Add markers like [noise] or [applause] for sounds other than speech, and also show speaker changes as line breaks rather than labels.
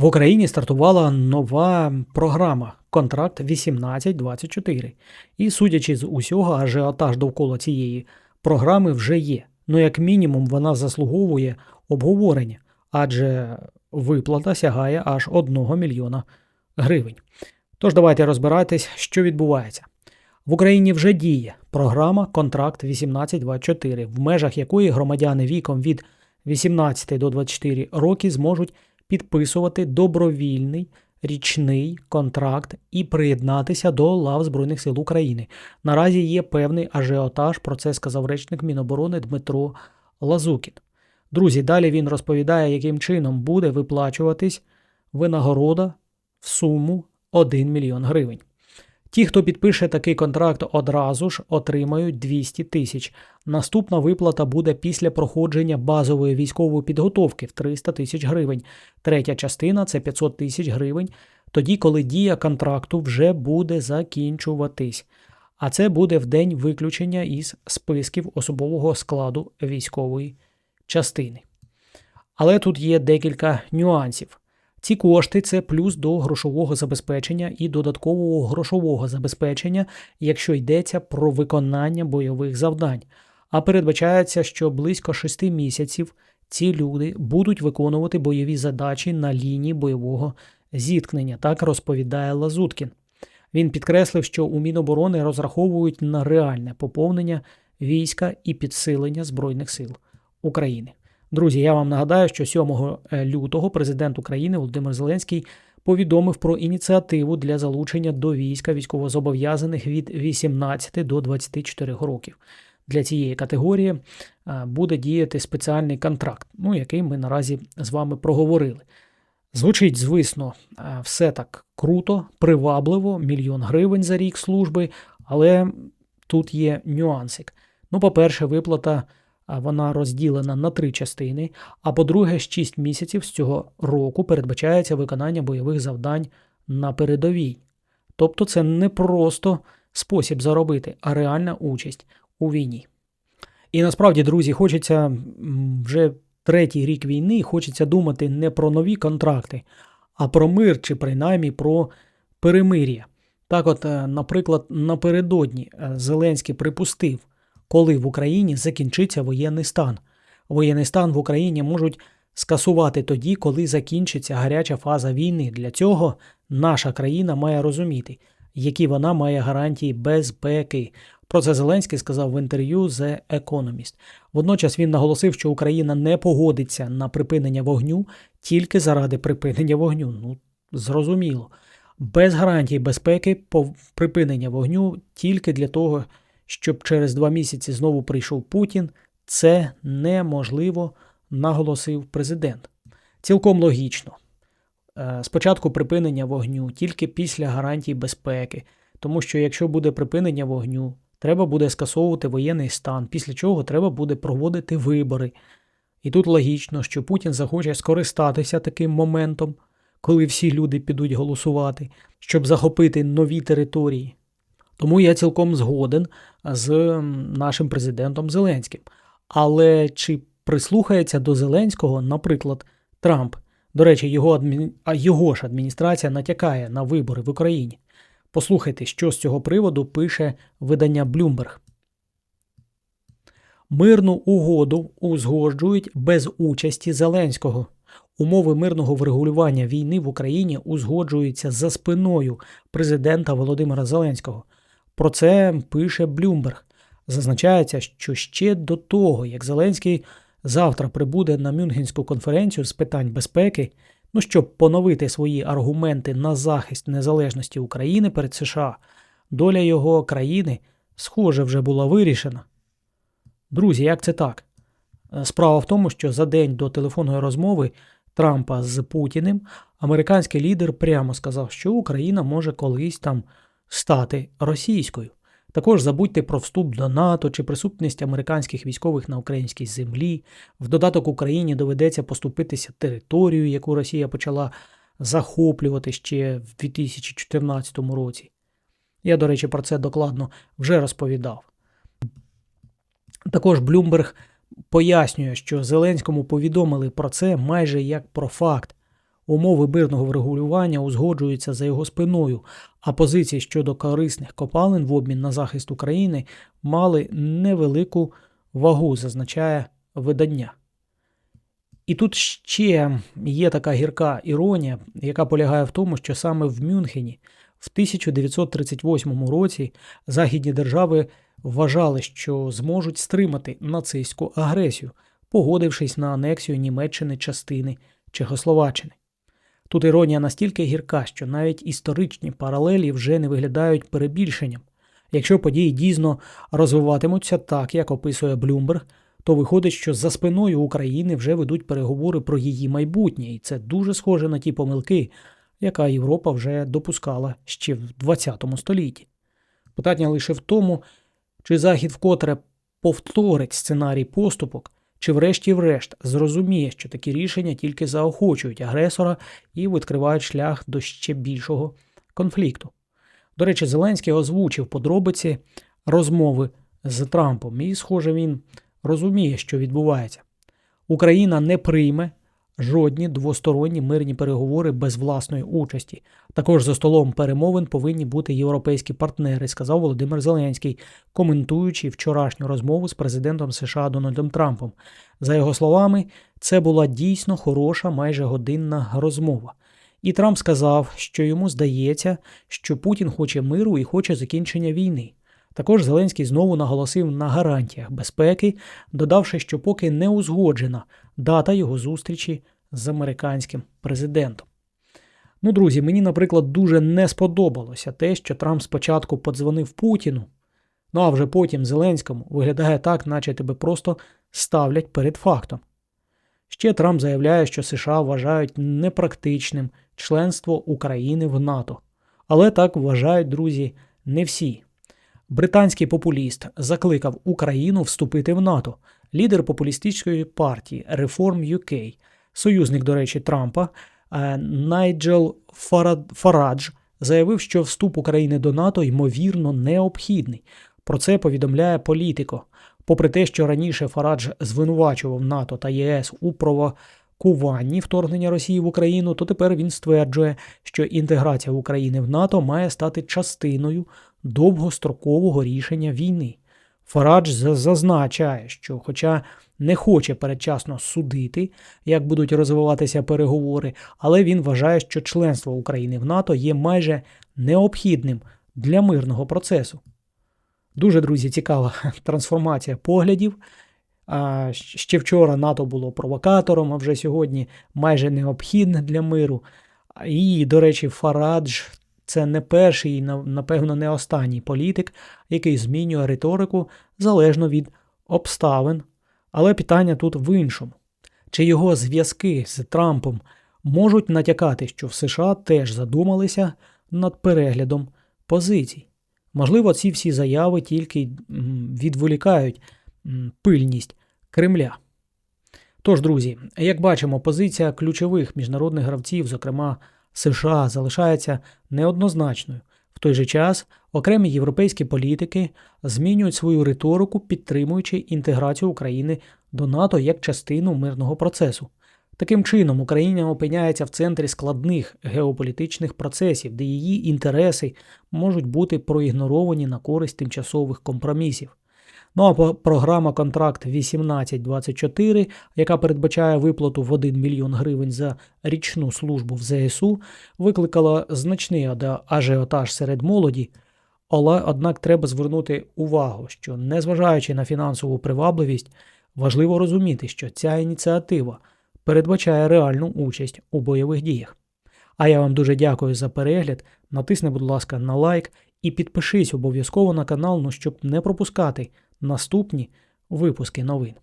В Україні стартувала нова програма Контракт 1824. І судячи з усього, ажіотаж довкола цієї програми вже є. Ну, як мінімум, вона заслуговує обговорення, адже виплата сягає аж 1 мільйона гривень. Тож давайте розбиратись, що відбувається. В Україні вже діє програма Контракт 1824, в межах якої громадяни віком від 18 до 24 роки зможуть підписувати добровільний річний контракт і приєднатися до лав Збройних сил України. Наразі є певний ажіотаж, про це сказав речник Міноборони Дмитро Лазукін. Друзі, далі він розповідає, яким чином буде виплачуватись винагорода в суму 1 мільйон гривень. Ті, хто підпише такий контракт одразу ж, отримають 200 тисяч. Наступна виплата буде після проходження базової військової підготовки в 300 тисяч гривень. Третя частина це 500 тисяч гривень, тоді, коли дія контракту вже буде закінчуватись. А це буде в день виключення із списків особового складу військової частини. Але тут є декілька нюансів. Ці кошти це плюс до грошового забезпечення і додаткового грошового забезпечення, якщо йдеться про виконання бойових завдань. А передбачається, що близько 6 місяців ці люди будуть виконувати бойові задачі на лінії бойового зіткнення, так розповідає Лазуткін. Він підкреслив, що у Міноборони розраховують на реальне поповнення війська і підсилення Збройних сил України. Друзі, я вам нагадаю, що 7 лютого президент України Володимир Зеленський повідомив про ініціативу для залучення до війська військовозобов'язаних від 18 до 24 років. Для цієї категорії буде діяти спеціальний контракт, ну який ми наразі з вами проговорили. Звучить, звісно, все так круто, привабливо, мільйон гривень за рік служби, але тут є нюансик. Ну, по-перше, виплата вона розділена на три частини. А по-друге, 6 місяців з цього року передбачається виконання бойових завдань на передовій. Тобто це не просто спосіб заробити, а реальна участь у війні. І насправді, друзі, хочеться вже третій рік війни, хочеться думати не про нові контракти, а про мир чи принаймні про перемир'я. Так, от, е, наприклад, напередодні е, Зеленський припустив, коли в Україні закінчиться воєнний стан. Воєнний стан в Україні можуть скасувати тоді, коли закінчиться гаряча фаза війни. Для цього наша країна має розуміти, які вона має гарантії безпеки. Про це Зеленський сказав в інтерв'ю The Economist. Водночас він наголосив, що Україна не погодиться на припинення вогню тільки заради припинення вогню. Ну, зрозуміло. Без гарантій безпеки припинення вогню тільки для того, щоб через два місяці знову прийшов Путін, це неможливо, наголосив президент. Цілком логічно. Е, спочатку припинення вогню тільки після гарантій безпеки, тому що якщо буде припинення вогню, треба буде скасовувати воєнний стан, після чого треба буде проводити вибори. І тут логічно, що Путін захоче скористатися таким моментом, коли всі люди підуть голосувати, щоб захопити нові території. Тому я цілком згоден з нашим президентом Зеленським. Але чи прислухається до Зеленського, наприклад, Трамп? До речі, його адмі... його ж адміністрація натякає на вибори в Україні. Послухайте, що з цього приводу пише видання Bloomberg. Мирну угоду узгоджують без участі Зеленського. Умови мирного врегулювання війни в Україні узгоджуються за спиною президента Володимира Зеленського. Про це пише Блюмберг. Зазначається, що ще до того, як Зеленський завтра прибуде на Мюнхенську конференцію з питань безпеки, ну щоб поновити свої аргументи на захист незалежності України перед США, доля його країни, схоже, вже була вирішена. Друзі, як це так? Справа в тому, що за день до телефонної розмови Трампа з Путіним американський лідер прямо сказав, що Україна може колись там стати російською. Також забудьте про вступ до НАТО чи присутність американських військових на українській землі. В додаток Україні доведеться поступитися територію, яку Росія почала захоплювати ще в 2014 році. Я, до речі, про це докладно вже розповідав. Також Блюмберг пояснює, що Зеленському повідомили про це майже як про факт. Умови мирного врегулювання узгоджуються за його спиною, а позиції щодо корисних копалин в обмін на захист України мали невелику вагу, зазначає видання. І тут ще є така гірка іронія, яка полягає в тому, що саме в Мюнхені в 1938 році західні держави вважали, що зможуть стримати нацистську агресію, погодившись на анексію Німеччини частини Чехословаччини. Тут іронія настільки гірка, що навіть історичні паралелі вже не виглядають перебільшенням. Якщо події дійсно розвиватимуться так, як описує Блюмберг, то виходить, що за спиною України вже ведуть переговори про її майбутнє, і це дуже схоже на ті помилки, яка Європа вже допускала ще в ХХ столітті. Питання лише в тому, чи Захід вкотре повторить сценарій поступок, чи врешті-врешт зрозуміє, що такі рішення тільки заохочують агресора і відкривають шлях до ще більшого конфлікту. До речі, Зеленський озвучив подробиці розмови з Трампом, і, схоже, він розуміє, що відбувається. Україна не прийме жодні двосторонні мирні переговори без власної участі. Також за столом перемовин повинні бути європейські партнери, сказав Володимир Зеленський, коментуючи вчорашню розмову з президентом США Дональдом Трампом. За його словами, це була дійсно хороша, майже годинна розмова. І Трамп сказав, що йому здається, що Путін хоче миру і хоче закінчення війни. Також Зеленський знову наголосив на гарантіях безпеки, додавши, що поки не узгоджена дата його зустрічі з американським президентом. Ну, друзі, мені, наприклад, дуже не сподобалося те, що Трамп спочатку подзвонив Путіну, ну а вже потім Зеленському виглядає так, наче тебе просто ставлять перед фактом. Ще Трамп заявляє, що США вважають непрактичним членство України в НАТО. Але так вважають друзі не всі. Британський популіст закликав Україну вступити в НАТО. Лідер популістичної партії Reform UK, союзник, до речі, Трампа е, Найджел Фарадж заявив, що вступ України до НАТО ймовірно необхідний. Про це повідомляє політико. Попри те, що раніше Фарадж звинувачував НАТО та ЄС у провокуванні вторгнення Росії в Україну, то тепер він стверджує, що інтеграція України в НАТО має стати частиною довгострокового рішення війни. Фарадж зазначає, що, хоча не хоче передчасно судити, як будуть розвиватися переговори, але він вважає, що членство України в НАТО є майже необхідним для мирного процесу. Дуже, друзі, цікава [laughs] трансформація поглядів. Ще вчора НАТО було провокатором, а вже сьогодні майже необхідне для миру. І, до речі, Фарадж це не перший і, напевно, не останній політик, який змінює риторику залежно від обставин. Але питання тут в іншому: чи його зв'язки з Трампом можуть натякати, що в США теж задумалися над переглядом позицій? Можливо, ці всі заяви тільки відволікають пильність Кремля. Тож, друзі, як бачимо, позиція ключових міжнародних гравців, зокрема США, залишається неоднозначною. В той же час окремі європейські політики змінюють свою риторику, підтримуючи інтеграцію України до НАТО як частину мирного процесу. Таким чином, Україна опиняється в центрі складних геополітичних процесів, де її інтереси можуть бути проігноровані на користь тимчасових компромісів. Ну а програма Контракт 1824, яка передбачає виплату в 1 мільйон гривень за річну службу в ЗСУ, викликала значний ажіотаж серед молоді. Але однак треба звернути увагу, що незважаючи на фінансову привабливість, важливо розуміти, що ця ініціатива передбачає реальну участь у бойових діях. А я вам дуже дякую за перегляд. Натисни, будь ласка, на лайк і підпишись обов'язково на канал, ну щоб не пропускати наступні випуски новин.